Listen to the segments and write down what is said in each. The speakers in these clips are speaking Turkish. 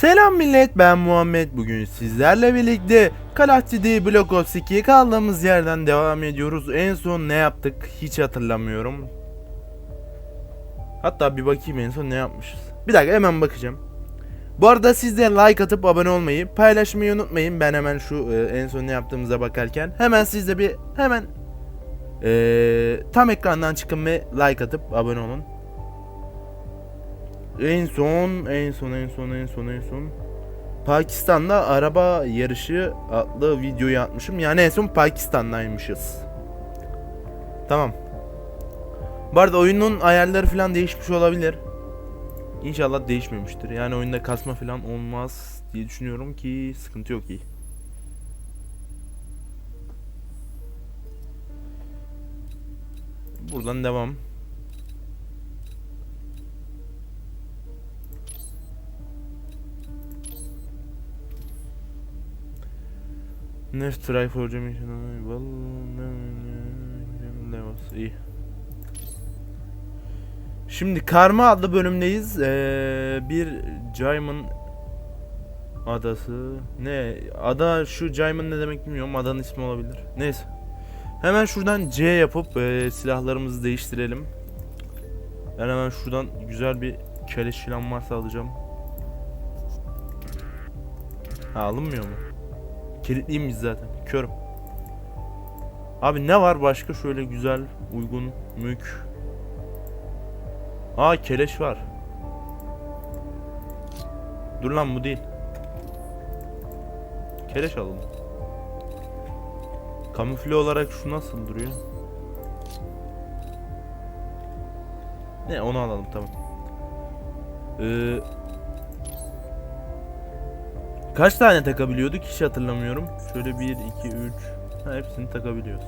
Selam millet ben Muhammed bugün sizlerle birlikte Call of Duty Black Ops 2'ye kaldığımız yerden devam ediyoruz. En son ne yaptık hiç hatırlamıyorum. Hatta bir bakayım en son ne yapmışız. Bir dakika hemen bakacağım. Bu arada siz de like atıp abone olmayı, paylaşmayı unutmayın. Ben hemen şu e, en son ne yaptığımıza bakarken hemen siz de bir hemen e, tam ekrandan çıkın ve like atıp abone olun. En son, en son, en son, en son, en son. Pakistan'da araba yarışı adlı videoyu atmışım. Yani en son Pakistan'daymışız. Tamam. Bu arada oyunun ayarları falan değişmiş olabilir. İnşallah değişmemiştir. Yani oyunda kasma falan olmaz diye düşünüyorum ki sıkıntı yok iyi. Buradan devam. Next try for mission. Well, levels. İyi. Şimdi Karma adlı bölümdeyiz. Ee, bir Jaimin adası. Ne? Ada şu Jaimin ne demek bilmiyorum. Adanın ismi olabilir. Neyse. Hemen şuradan C yapıp e, silahlarımızı değiştirelim. Ben hemen şuradan güzel bir keleş falan varsa alacağım. Ha alınmıyor mu? Kilitliyim biz zaten. Körüm. Abi ne var başka şöyle güzel, uygun, mük. Aa keleş var. Dur lan bu değil. Keleş alalım. Kamufle olarak şu nasıl duruyor? Ne onu alalım tamam. Ee, kaç tane takabiliyorduk hiç hatırlamıyorum. Şöyle 1, 2, 3. Ha, hepsini takabiliyoruz.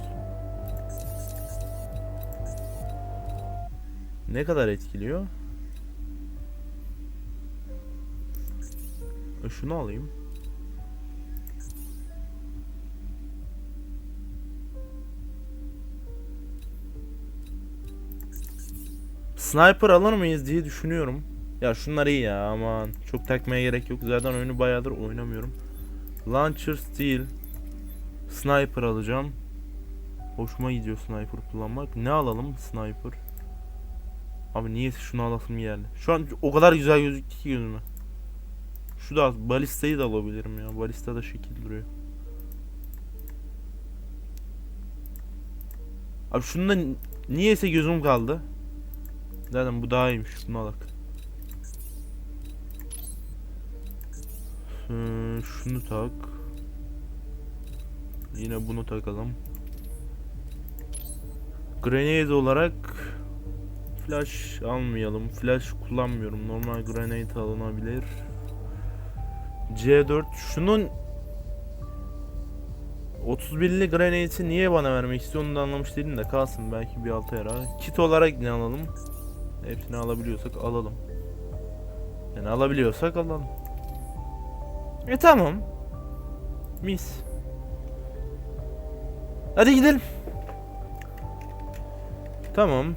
Ne kadar etkiliyor? E, Şunu alayım. Sniper alır mıyız diye düşünüyorum. Ya şunlar iyi ya aman. Çok takmaya gerek yok. Zaten oyunu bayağıdır oynamıyorum. Launcher Steel. Sniper alacağım. Hoşuma gidiyor sniper kullanmak. Ne alalım sniper? Abi niye şunu alasım geldi. Şu an o kadar güzel gözüktü ki gözüme. Şu da balistayı da alabilirim ya. Balista da şekil duruyor. Abi şunda niyeyse gözüm kaldı. Zaten bu daha iyiymiş. Bunu alak. Ee, şunu tak. Yine bunu takalım. Grenade olarak flash almayalım. Flash kullanmıyorum. Normal grenade alınabilir. C4 şunun 31'li grenade'i niye bana vermek istiyor onu da anlamış değilim de kalsın belki bir altı yarar. Kit olarak ne alalım? Hepsini alabiliyorsak alalım. Yani alabiliyorsak alalım. E tamam. Mis. Hadi gidelim. Tamam.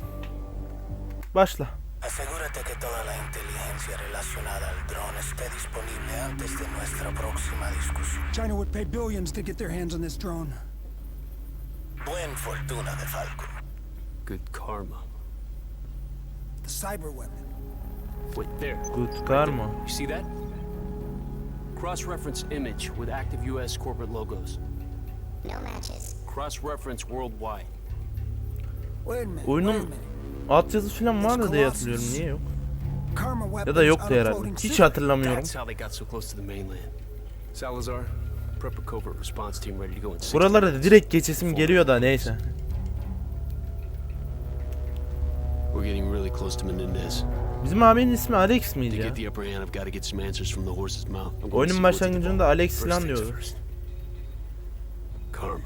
Başla. Asegúrate que toda la inteligencia relacionada al dron esté disponible antes de nuestra próxima discusión. China would pay billions to get their hands on this drone. Buen fortuna de Falco. Good karma. The cyber weapon. Wait, there. Good karma. You see that? Cross-reference image with active U.S. corporate logos. No matches. Cross-reference worldwide. Oyunun- wait a minute. Altyazı falan vardı diye hatırlıyorum. Niye yok? Ya da yoktu out of herhalde. Hiç hatırlamıyorum. Buralara da direkt geçesim geliyor da neyse. We're getting really close to Menendez. Bizim abinin ismi Alex miydi ya? Oyunun başlangıcında. Alex falan diyordu. Karma.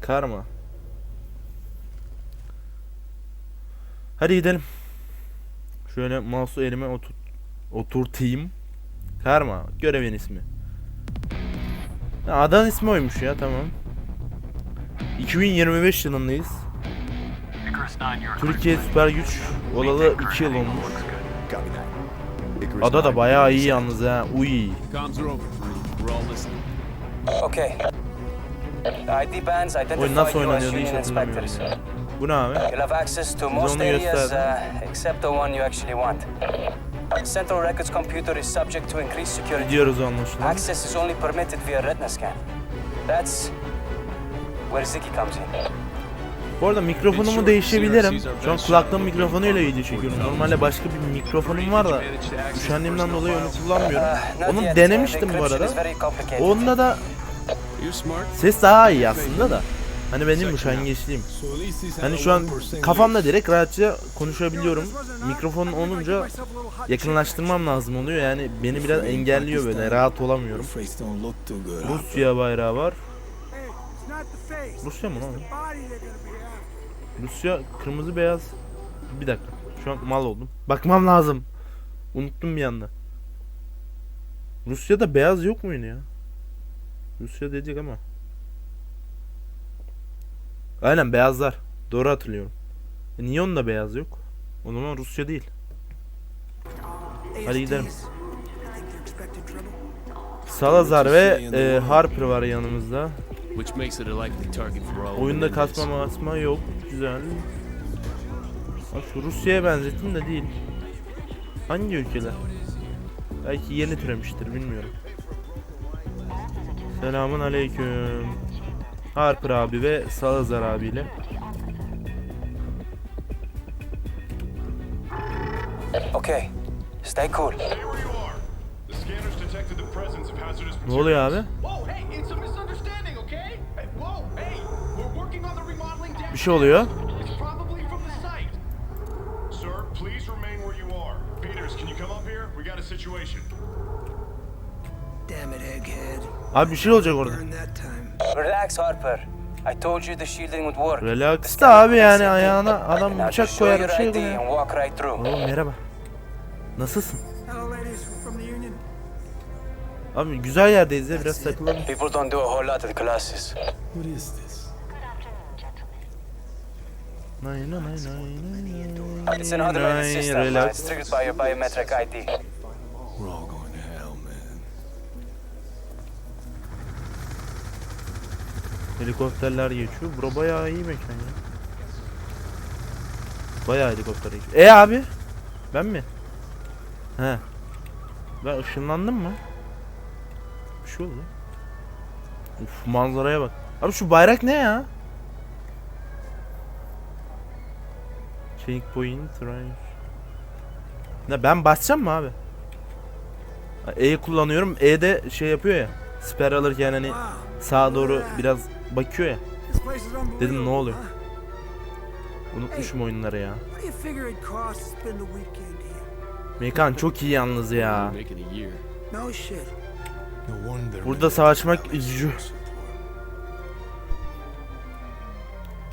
Karma. Hadi gidelim. Şöyle mouse'u elime oturt oturtayım. Karma. Görevin ismi. Ha, adanın ismi oymuş ya tamam. 2025 yılındayız. Türkiye süper güç olalı 2 yıl olmuş. Ada da bayağı iyi yalnız ha. Uy. Okay. ID bands Oyun nasıl oynanıyordu hiç hatırlamıyorum. Bu ne abi? You'll have access to most areas uh, except the one you actually want. Central Records computer is subject to increased security. Gidiyoruz anlaşılan. Access is only permitted via retina scan. That's where Ziggy comes in. Bu arada mikrofonumu değişebilirim. Şu an kulaklığım mikrofonuyla video çekiyorum. Normalde başka bir mikrofonum var da üşendiğimden dolayı onu kullanmıyorum. Onu denemiştim bu arada. Onda da ses daha iyi aslında da. Hani benim üşengeçliğim. Hani şu an kafamda direkt rahatça konuşabiliyorum. Mikrofon olunca yakınlaştırmam lazım oluyor. Yani beni biraz engelliyor böyle. Rahat olamıyorum. Rusya bayrağı var. Rusya mı lan? Rusya kırmızı beyaz. Bir dakika. Şu an mal oldum. Bakmam lazım. Unuttum bir anda. Rusya'da beyaz yok muydu ya? Rusya dedik ama. Aynen beyazlar. Doğru hatırlıyorum. E niye onda beyaz yok? O zaman Rusya değil. Hadi gidelim. Salazar ve e, Harper var yanımızda. Oyunda kasma masma yok. Güzel. Bak şu Rusya'ya benzettim de değil. Hangi ülkeler? Belki yeni türemiştir bilmiyorum. Selamun aleyküm. Harper abi ve Salazar abiyle. Okay. Stay cool. Stay where you Damn it, egghead. Abi bir şey olacak orada. Relax, Harper. I told you the shielding would work. Relax da abi yani ayağına adam bıçak koyar bir şey koyar. Oğlum merhaba. Nasılsın? Hello, ladies from the Union. Abi güzel yerdeyiz ya biraz takılalım. People don't do a whole lot at classes. What is this? It's an automated Nay, system. Relax. it's triggered by your biometric ID. We're all going to hell, man. Helikopterler geçiyor. Bura bayağı iyi mekan ya. Bayağı helikopter geçiyor. E abi? Ben mi? He. Ben ışınlandım mı? Bir şey oldu. Uf manzaraya bak. Abi şu bayrak ne ya? Checkpoint range. Ne ben basacağım mı abi? E'yi kullanıyorum. E de şey yapıyor ya. Siper alırken hani sağa doğru biraz bakıyor ya. Dedim ne oluyor? Unutmuşum oyunları ya. Mekan çok iyi yalnız ya. Burada savaşmak üzücü.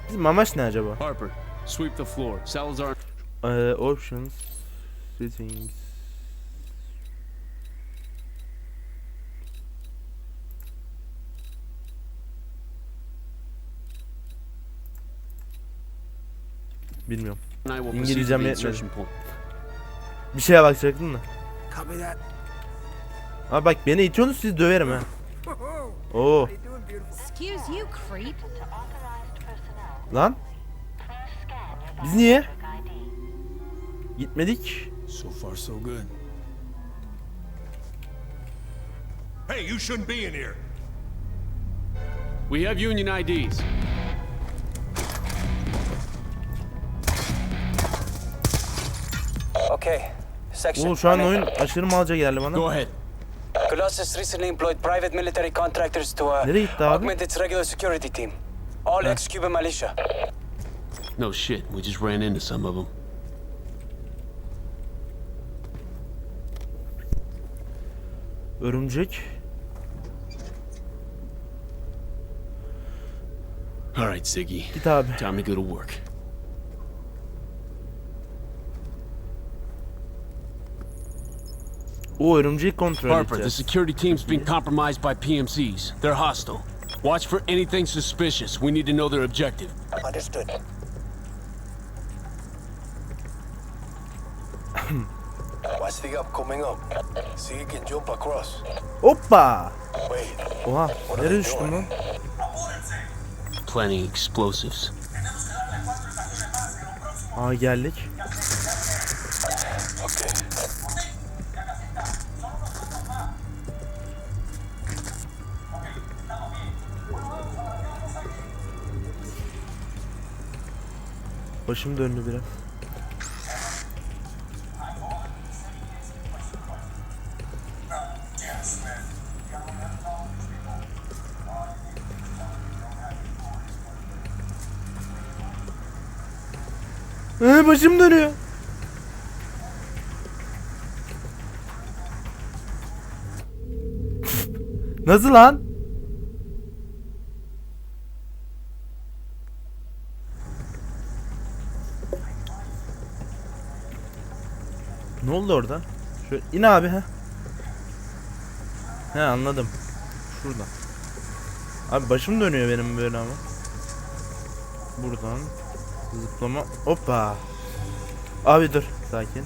Bizim amaç ne acaba? Harper, sweep the floor. Salazar. Ee, options, settings. Bilmiyorum. İngilizcem yetmedi. Bir şeye bakacaktım da. Abi bak beni itiyorsunuz siz döverim ha. Oo lan. Biz niye? Gitmedik. So far, so good. Hey, you shouldn't be in here. We have Union IDs. Okay. Section. Oo şu an oyun aşırı malca geldi bana. Go ahead. Colossus recently employed private military contractors to uh, Nereye gitti abi? augment its regular security team. All ex-Cuban militia. No shit. We just ran into some of them. Örümcek. All right, Ziggy. Git abi. Time to go to work. O örümceği kontrol Harper, the edeceğiz. security team's been compromised by PMCs. They're hostile. Watch for anything suspicious. We need to know their objective. Understood. Up coming up. See you can jump across. Hoppa. Wait, Oha. Nereye düştüm lan? Planting explosives. Aa geldik. okay. Başım döndü biraz. Başım dönüyor. Nasıl lan? Ne oldu orada? Şöyle in abi ha. He anladım. Şurada. Abi başım dönüyor benim böyle ama. Buradan zıplama. Hoppa. Abi dur sakin.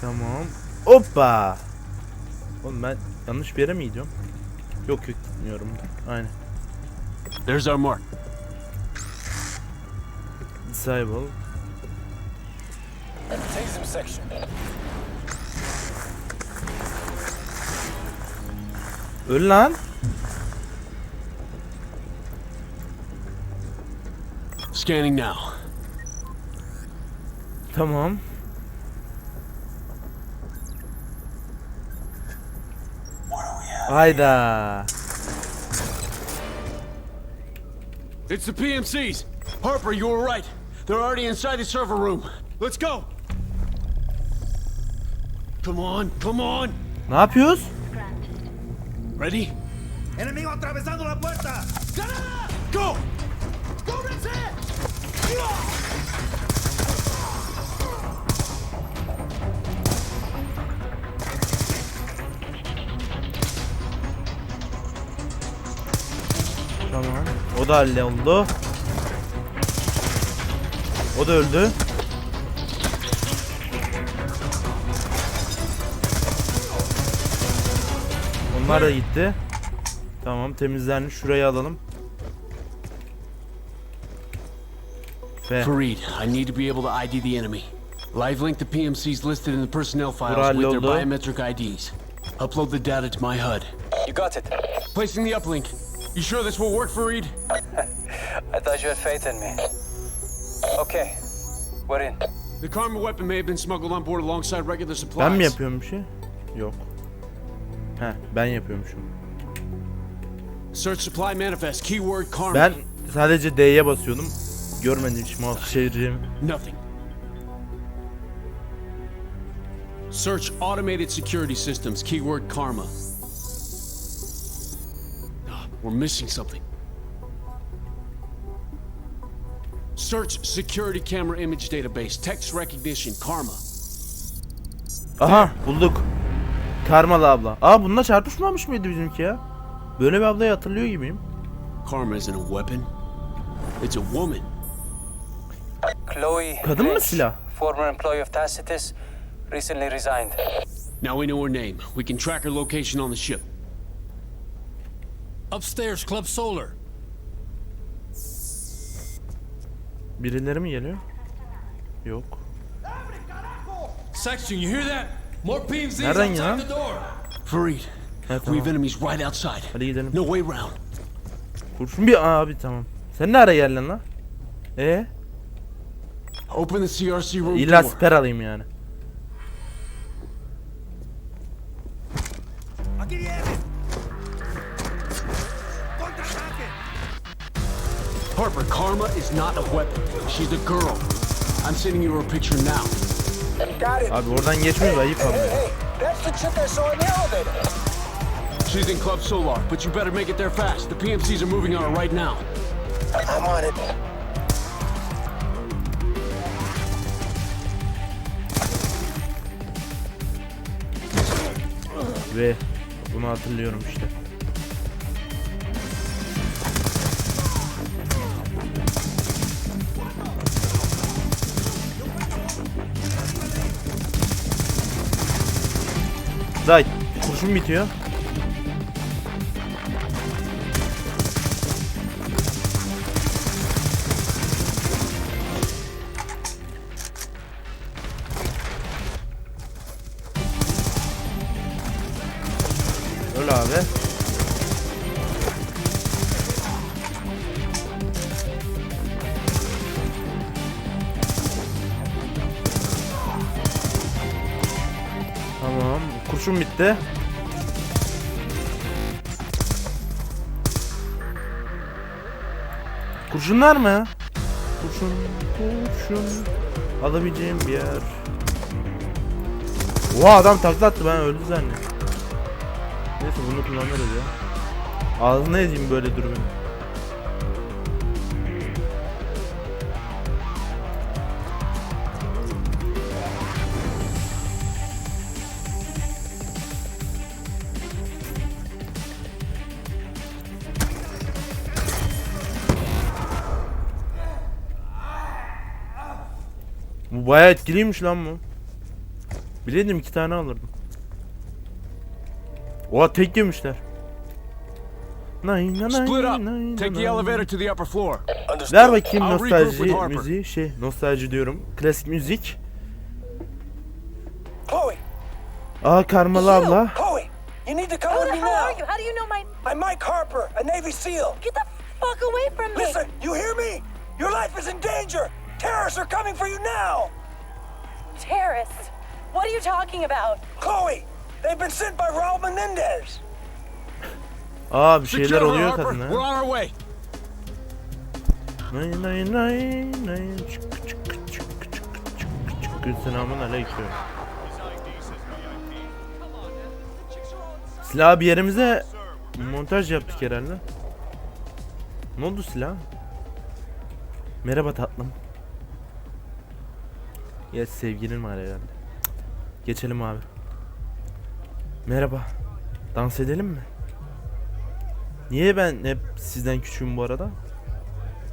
Tamam. Hoppa. Oğlum ben yanlış bir yere mi gidiyorum? Yok yok gitmiyorum. Aynen. There's our mark. Disable. Tasem section. Öl lan. Scanning now. Tamam. Hayda. It's the PMCs. Harper, you were right. They're already inside the server room. Let's go. Come on, come on. Ne yapıyoruz? Ready? Enemigo atravesando la puerta. Go! Tamam. O da halloldu. O da öldü. Onlar da gitti. Tamam temizlenmiş. Şurayı alalım. F. Fareed, I need to be able to ID the enemy. Live link the PMCs listed in the personnel files with their biometric IDs. Upload the data to my HUD. You got it. Placing the uplink. You sure this will work, Fareed? I thought you had faith in me. Okay, we're in. The Karma weapon may have been smuggled on board alongside regular supplies. Ben mi yapıyorum bir şey? Yok. He ben yapıyormuşum. Search supply manifest. Keyword Karma. Ben sadece D'ye basıyordum. Görmedim hiç mouse çevireceğimi. Nothing. Search automated security systems. Keyword Karma. We're missing something. Search security camera image database. Text recognition. Karma. Aha bulduk. Karmalı abla. Aa bununla çarpışmamış mıydı bizimki ya? Böyle bir ablayı hatırlıyor gibiyim. Karma isn't a weapon. It's a woman. Chloe. Kadın mı silah? Former employee of Tacitus, recently resigned. Now we know her name. We can track her location on the ship. Upstairs, Club Solar. Birileri mi geliyor? Yok. Section, you hear that? More PMCs Nereden outside ya? the door. We have tamam. enemies right outside. Hadi gidelim. No way round. Kurşun bir abi tamam. Sen ne ara geldin lan? E Open the CRC room illa door. siper alayım yani. Aquí Harper, Karma is not a weapon. She's a girl. I'm sending you her picture now. Got it. Abi oradan geçmiyoruz ayıp ama. Hey, that's the chick I saw in the elevator. She's in Club Solar, but you better make it there fast. The PMCs are moving on her right now. I'm on it. Ve bunu hatırlıyorum işte. Daha kurşun bitiyor. Kurşun bitti. Kurşunlar mı? Kurşun, kurşun. Alabileceğim bir yer. Oha adam takla attı ben öldü zannettim. Neyse bunu kullanırız ya. Ağzına ezeyim böyle durumu. Bu bayağı etkiliymiş lan bu. Bileydim iki tane alırdım. Oha tek yemişler. Split up. Take the nay. elevator to the upper floor. Ver bakayım nostalji müziği şey nostalji diyorum klasik müzik. Chloe! Aa Karmalı abla. Chloe! You need to come with me are now! you? How do you know my... I'm Mike Harper, a Navy SEAL. Get the fuck away from me! Listen, you hear me? Your life is in danger! Terrorists are coming for you now! Terrorists! What are you talking about? Chloe! They've been sent by Raul Menendez! Aa bir şeyler oluyor kadına. We're on our way. Nay nay nay nay çık çık çık çık çık çık Selamun aleyküm. Silah bir yerimize montaj yaptık herhalde. Ne oldu silah? Merhaba tatlım. Ya sevgilin var herhalde. Geçelim abi. Merhaba. Dans edelim mi? Niye ben hep sizden küçüğüm bu arada?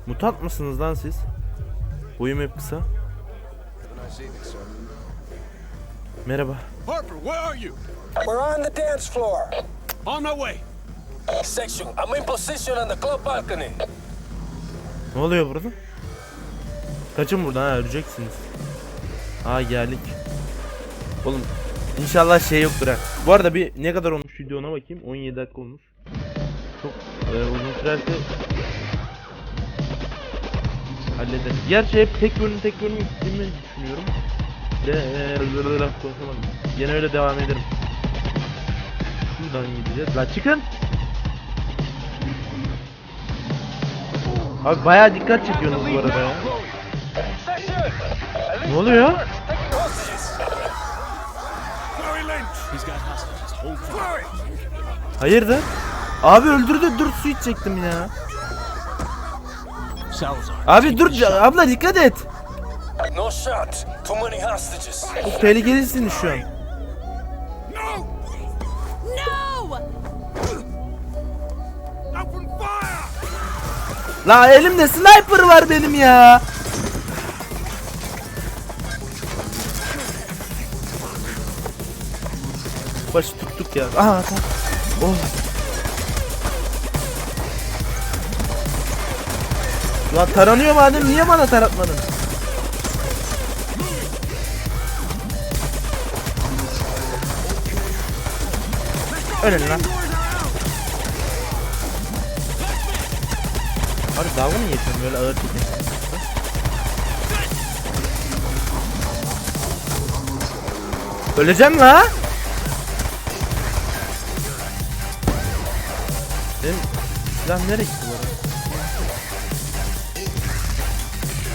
Mutant mısınız lan siz? Boyum hep kısa. Merhaba. Harper, where are you? We're on the dance floor. On my way. Section, I'm in position on the club balcony. Ne oluyor burada? Kaçın buradan ha öleceksiniz. Aa geldik. Oğlum inşallah şey yoktur ha. Bu arada bir ne kadar olmuş video ona bakayım. 17 dakika olmuş. Çok e, uzun sürerse hallederiz. Gerçi hep tek bölüm tek bölüm istediğimi düşünüyorum. De e, konuşamadım. Gene öyle devam ederim. Şuradan gideceğiz. La çıkın. Abi bayağı dikkat çekiyorsunuz bu arada ya. Ne oluyor? Hayırdır? Abi öldürdü dur su içecektim ya. Abi dur abla dikkat et. No shots. Too many hostages. Çok tehlikelisin şu an. No! La elimde sniper var benim ya. Başı tuttuk ya. Aha tamam. Oh. Lan taranıyor madem niye bana taratmadın? Ölün lan. Abi dalga mı geçiyorsun böyle ağır çekim? Öleceğim la. Silah nereye gitti bu arada?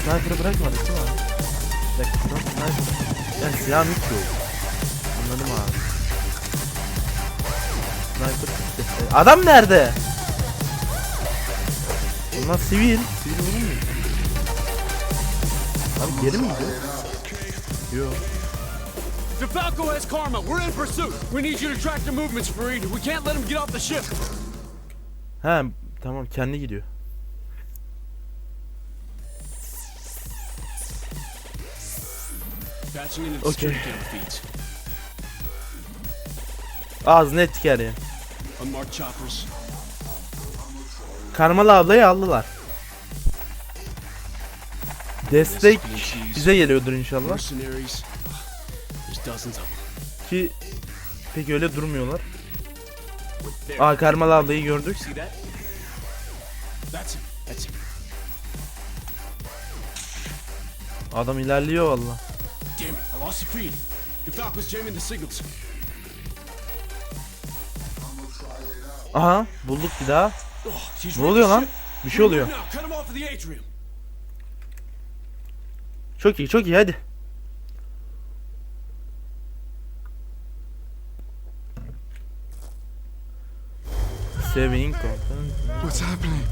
Sniper'ı bırakmadık değil mi abi? Bir dakika lan sniper. Silahım hiç yok. Anladım abi. Sniper gitti. Adam nerede? Bunlar sivil. Sivil olur mu? Abi geri mi gidiyor? Yok. DeFalco has Karma. We're in pursuit. We need you to track their movements, Fareed. We can't let them get off the ship. Ha tamam kendi gidiyor. Okay. her yer. Unmarked choppers. Karmalı ablayı aldılar. Destek bize geliyordur inşallah. Ki pek öyle durmuyorlar. Aa Karmalı ablayı gördük. Adam ilerliyor valla. Aha bulduk bir daha. Oh, Ne oluyor lan? Bir şey oluyor. Çok iyi çok iyi hadi. Content. What's happening?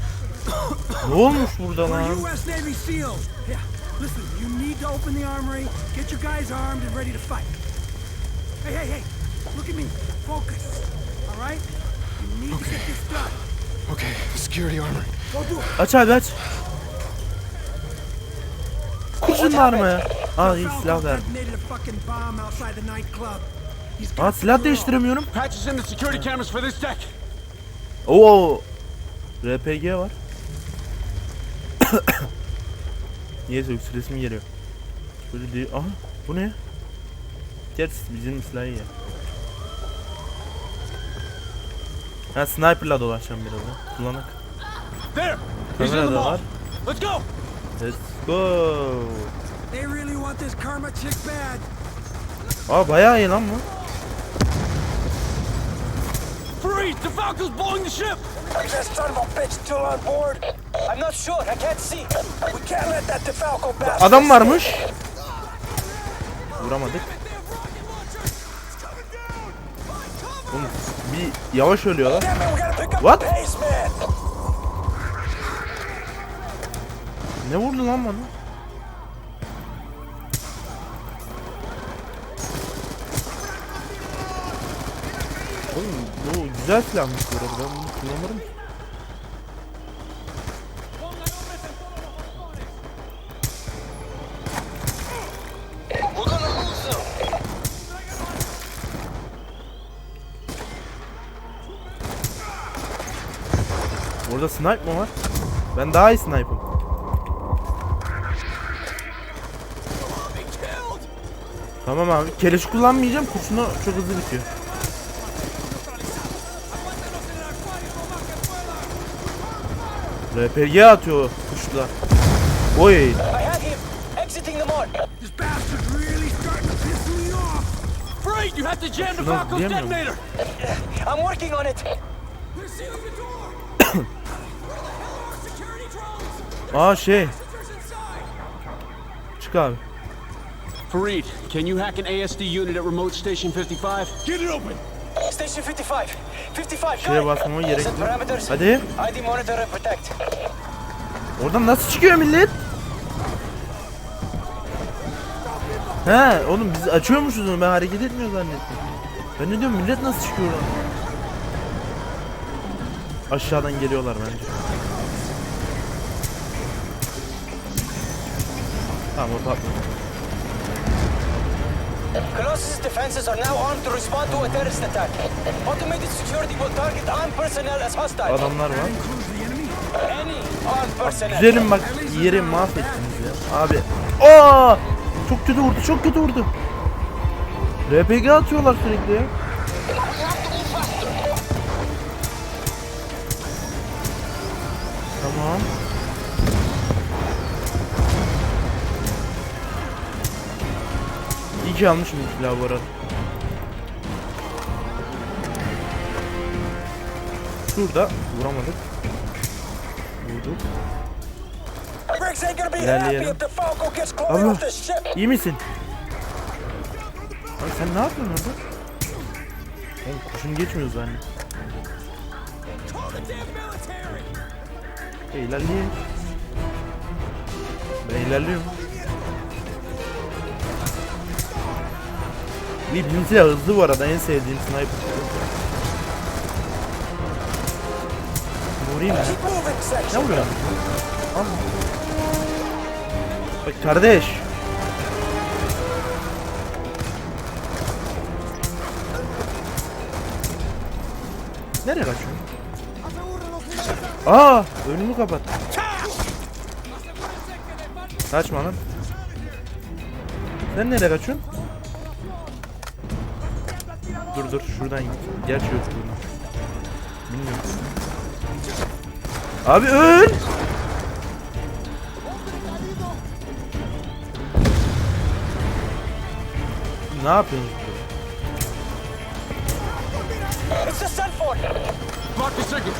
Ne olmuş burada lan? U.S. Navy SEALs. Yeah, listen, you need to open the armory, get your guys armed and ready to fight. Hey, hey, hey, look at me. Focus. All right? You need to get this done. Okay, the security armor. Go do it. Aç abi aç. Kurşun var mı? Aa iyi silah ver. Aa silah değiştiremiyorum. Patches in the security cameras for this deck. Oo. RPG var. Niyeyse öksür resmi geliyor. Böyle değil. Aha bu ne? Gerçi bizim silahı ya. Ha sniper'la dolaşacağım biraz da. Kullanak. Kamera da var. Let's go. Let's go. They really want this karma chick bad. Aa bayağı iyi lan bu. Freeze! The Falcon's blowing the ship. Is that son of a bitch still on board? I'm not sure. I can't see. We can't let that DeFalco bastard Adam varmış. Vuramadık. Oğlum bir yavaş ölüyorlar. What? Ne vurdu lan bana? Oğlum bu güzel silahmış bu arada. Ben bunu kullanırım. Orada snipe mi var? Ben daha iyi snipe'ım. Tamam abi. Keleş kullanmayacağım. Kurşunu çok hızlı bitiyor. Piss me off. Freeze! You have to jam the No, diyemiyorum. detonator. I'm working on it. They're sealing the door. Aa şey. Ah, Çık abi. Fareed, can you hack an ASD unit at remote station 55? Get it open. Station 55. 55. Şeye got it. basmama gerek yok. Hadi. Oradan nasıl çıkıyor millet? He oğlum biz açıyormuşuz onu ben hareket etmiyor zannettim. Ben ne diyorum millet nasıl çıkıyor oradan? Aşağıdan geliyorlar bence. Tamam o patladı. Colossus defenses are now armed to respond to a terrorist attack. Automated security will target armed personnel as hostile. Adamlar var. Any armed personnel. Güzelim bak yeri mahvettiniz ya. Abi. Aa! Çok kötü vurdu, çok kötü vurdu. RPG atıyorlar sürekli ya. Tamam. İyi ki almışım bu silahı bu arada. Şurada vuramadık. Vurduk. İlerleyelim. ship! İyi misin? Abi sen ne yapıyorsun orada? Oğlum kurşun geçmiyor zannet. E, ilerleyelim. Ben ilerliyorum. Bir bizim silah hızlı bu arada en sevdiğim sniper. Vurayım mı? Ne vuruyorsun? Bak kardeş. Nereye kaçıyorsun? Aa, önümü kapat. Kaçma lan. Sen nereye kaçıyorsun? Dur dur şuradan. Gerçi yok buradan. Bilmiyorum. Abi öl! Ne yapıyorsunuz burada? It's a cell phone. Block the signal.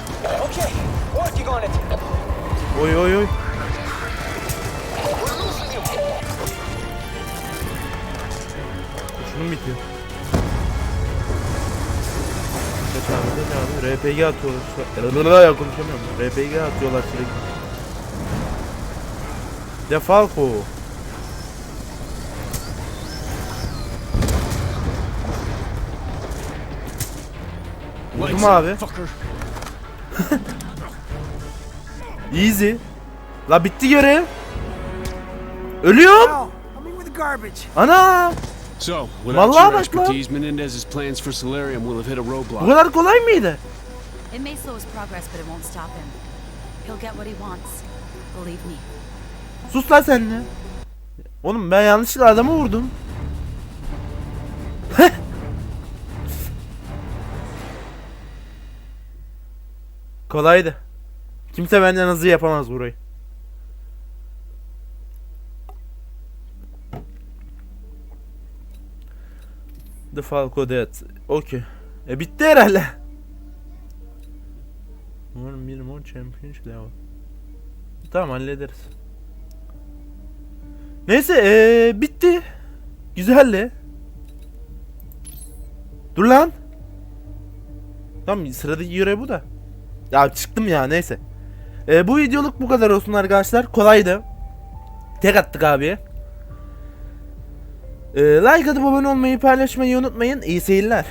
Okay, working on it. Oy oy oy. Şunun bitiyor. Abi kaç abi. RPG atıyorlar. Lalalala ya konuşamıyorum. RPG atıyorlar sürekli. Defalco. Vurdum abi. Easy. La bitti görev. Ölüyorum. Ana. So, without Vallahi your bak lan. expertise, Menendez's plans for Solarium will have hit a Bu roadblock. kadar kolay mıydı? It may slow his progress, but it won't stop him. He'll get what he wants. Believe me. Sus lan sen de. Oğlum ben yanlışlıkla adamı vurdum. Heh. Kolaydı. Kimse benden hızlı yapamaz burayı. The Falco Dead. Okey. E bitti herhalde. Umarım mod championship level. Tamam hallederiz. Neyse ee, bitti. Güzeldi. Dur lan. Tamam sıradaki görev bu da. Ya çıktım ya neyse. Ee, bu videoluk bu kadar olsun arkadaşlar. Kolaydı. Tek attık abi. Ee, like atıp abone olmayı paylaşmayı unutmayın. İyi seyirler.